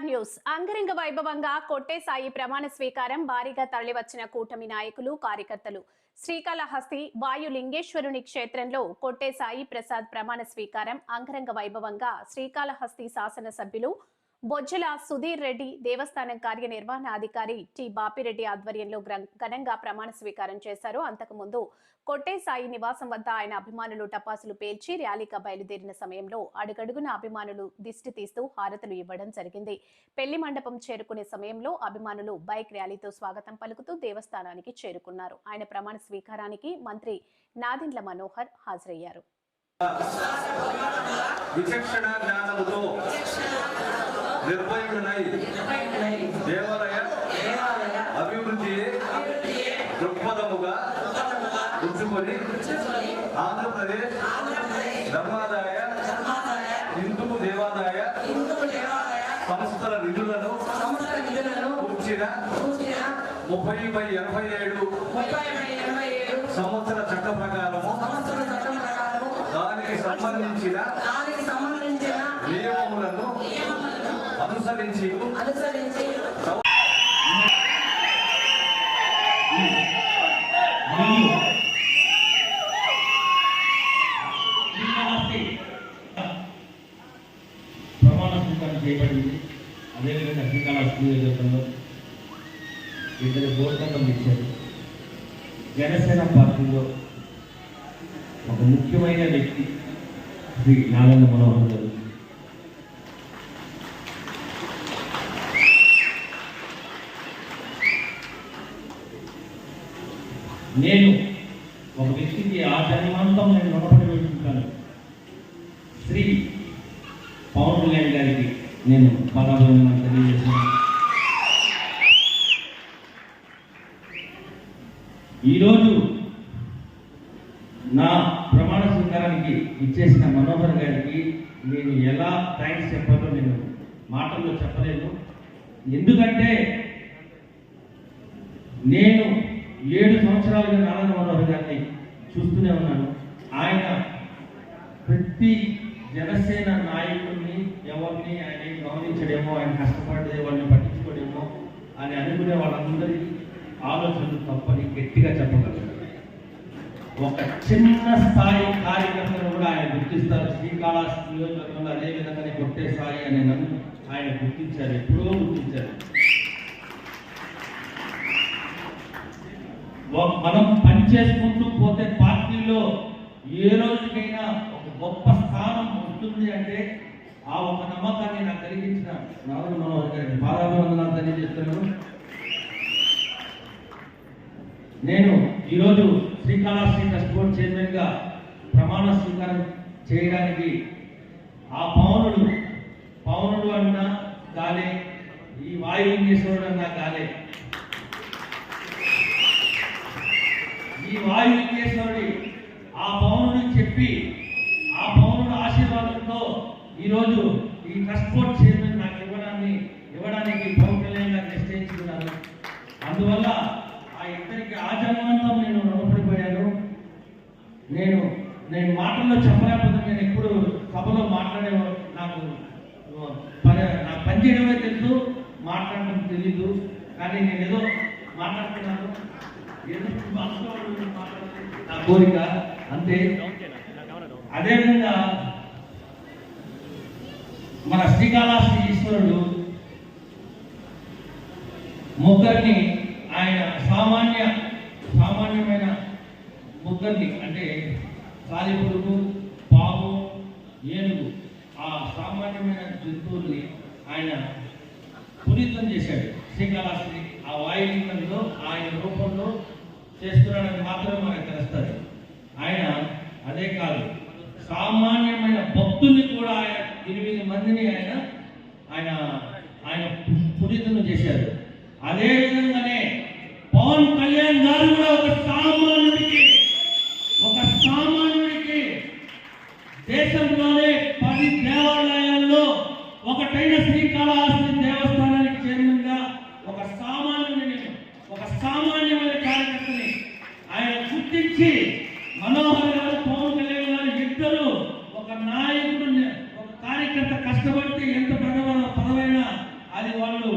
SR news. అంగరంగ వైభవంగా కొట్టేసాయి ప్రమాణ స్వీకారం భారీగా తరలివచ్చిన కూటమి నాయకులు కార్యకర్తలు. శ్రీకాళహస్తి వాయు లింగేశ్వరుని క్షేత్రంలో కొట్టేసాయి ప్రసాద్ ప్రమాణ స్వీకారం అంగరంగ వైభవంగా శ్రీకాళహస్తి శాసనసభ్యులు బొజ్జల సుధీర్ రెడ్డి దేవస్థానం కార్యనిర్వహణాధికారి టి బాపిరెడ్డి ఆధ్వర్యంలో గ్రం- ఘనంగా ప్రమాణ స్వీకారం చేశారు. అంతకుముందు కొట్టే సాయి నివాసం వద్ద ఆయన అభిమానులు టపాసులు పేల్చి ర్యాలీగా బయలుదేరిన సమయంలో అడుగడుగున అభిమానులు దిష్టి తీస్తూ హారతులు ఇవ్వడం జరిగింది. పెళ్ళి మండపం చేరుకునే సమయంలో అభిమానులు బైక్ ర్యాలీతో స్వాగతం పలుకుతూ దేవస్థానానికి చేరుకున్నారు. ఆయన ప్రమాణ స్వీకారానికి మంత్రి నాదిండ్ల మనోహర్ హాజరయ్యారు. విచక్షణ జ్ఞానముతో నిర్భయుడనై దేవాలయ అభివృద్ధి దృక్పథముగా ఉంచుకొని ఆంధ్రప్రదేశ్ ధర్మాదాయ హిందూ దేవాదాయ సంస్థల నిధులను కూర్చిన ముప్పై బై ఎనభై ఏడు సంవత్సర చట్ట ప్రకారము దానికి సంబంధించిన దానికి సంబంధించిన నియమములను అనుసరించి అనుసరించి మరియు శ్రీకాళహస్తి ప్రమాణ స్వీకారం చేయబడింది. అదేవిధంగా శ్రీకాళహస్తి నియోజకవర్గంలో ఇద్దరు గోల్కొండం ఇచ్చారు. జనసేన పార్టీలో ఒక ముఖ్యమైన వ్యక్తి. శ్రీ జ్ఞానంద మనోహర్ గారు. నేను ఒక వ్యక్తికి ఆ జన్మాంతం నేను రుణపడి వేడుకుంటాను శ్రీ పవన్ కళ్యాణ్ గారికి నేను పదాభివందనం తెలియజేశాను ఈరోజు నా ప్రమాణ స్వీకారానికి ఇచ్చేసిన మనోహర్ గారికి నేను ఎలా థ్యాంక్స్ చెప్పాలో నేను మాటల్లో చెప్పలేను. ఎందుకంటే నేను ఏడు సంవత్సరాలుగా నారాయణ మనోహర్ గారిని చూస్తూనే ఉన్నాను. ఆయన ప్రతి జనసేన నాయకుడిని ఎవరిని ఆయన ఏం గమనించడేమో ఆయన కష్టపడితే వాళ్ళని పట్టించుకోడేమో అని అనుకునే వాళ్ళందరి ఆలోచనలు తప్పని గట్టిగా చెప్పగలరు ఒక చిన్న స్థాయి కార్యకర్తను కూడా ఆయన గుర్తిస్తారు. శ్రీకాళహస్తి నియోజకవర్గంలో అదే విధంగానే కొట్టే స్థాయి అని నన్ను ఆయన గుర్తించారు. ఎప్పుడో గుర్తించారు. మనం పని చేసుకుంటూ పోతే పార్టీలో ఏ రోజుకైనా ఒక గొప్ప స్థానం వస్తుంది అంటే ఆ ఒక నమ్మకాన్ని నాకు కలిగించిన నారాయణ మనోహర్ గారికి బాధాభివందనాలు తెలియజేస్తున్నాను. నేను ఈరోజు శ్రీకాళహస్తి ట్రస్ట్ బోర్డ్ చైర్మన్గా ప్రమాణ స్వీకారం చేయడానికి ఆ పవనుడు పవనుడు అన్నా కాలే ఈ వాయులింగేశ్వరుడు అన్నా కాలే ఈ వాయులింగేశ్వరుడి ఆ పవనుడు చెప్పి ఆ పవనుడు ఆశీర్వాదంతో ఈరోజు ఈ ట్రస్ట్ బోర్డ్ చైర్మన్ నాకు ఇవ్వడాన్ని ఇవ్వడానికి పవన్ కళ్యాణ్ గారు నిశ్చయించుకున్నారు అందువల్ల ఆ ఇద్దరికి నేను రుణపడిపోయాను నేను నేను మాటల్లో చెప్పలేకపోతే నేను ఎప్పుడు సభలో మాట్లాడే నాకు పని నాకు పని చేయడమే తెలుసు మాట్లాడటం తెలీదు. కానీ నేను ఏదో మాట్లాడుతున్నాను. ఏదో నా కోరిక అంతే. అదేవిధంగా మన శ్రీకాళహస్తి ఈశ్వరుడు ముగ్గురిని ఆయన సామాన్య సామాన్యమైన ముగ్గురిని అంటే సాలిపురుగు పాము ఏనుగు ఆ సామాన్యమైన జంతువుల్ని ఆయన పునీతం చేశాడు. శ్రీకాళహస్తి ఆ వాయులింగంలో ఆయన రూపంలో చేస్తున్నాడని మాత్రమే మనకు తెలుస్తుంది. ఆయన అదే కాదు సామాన్యమైన భక్తుల్ని కూడా ఆయన ఎనిమిది మందిని ఆయన ఆయన ఆయన పునీతం చేశారు అదే విధంగానే కళ్యాణ్ గారు కూడా ఒక సామాన్యుడికి ఒక సామాన్యుడికి దేశంలోనే పది దేవాలయాల్లో ఒకటైన శ్రీకాళహస్తి దేవస్థానానికి చైర్మన్ ఒక సామాన్యుడిని ఒక సామాన్యమైన కార్యకర్తని ఆయన గుర్తించి మనోహర్ గారు పవన్ కళ్యాణ్ గారు ఇద్దరు ఒక నాయకుడు ఒక కార్యకర్త కష్టపడితే ఎంత పదవ పదవైనా అది వాళ్ళు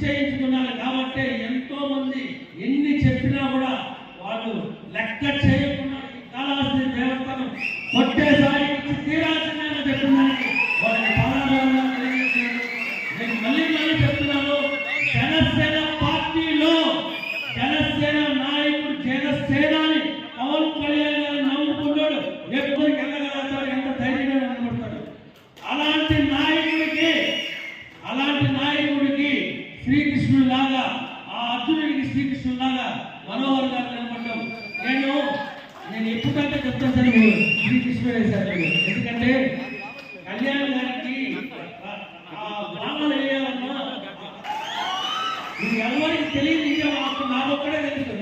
నిశ్చయించుకున్నారు కాబట్టి ఎంతో మంది ఎన్ని చెప్పినా కూడా వాళ్ళు లెక్క చేయకుండా కాలాల్సిన దేవతను కొట్టేసారి తీరాల్సిందని చెప్పినానికి శ్రీకృష్ణులాగా మనోహర్ గారు నిలబడ్డాం నేను నేను ఎప్పుడంటే చెప్తాను సరే శ్రీకృష్ణుడే సార్ ఎందుకంటే కళ్యాణ్ గారికి ఆ గ్రామాలు వేయాలన్నా నువ్వు ఎవరికి తెలియదు నాకొక్కడే తెలుసు.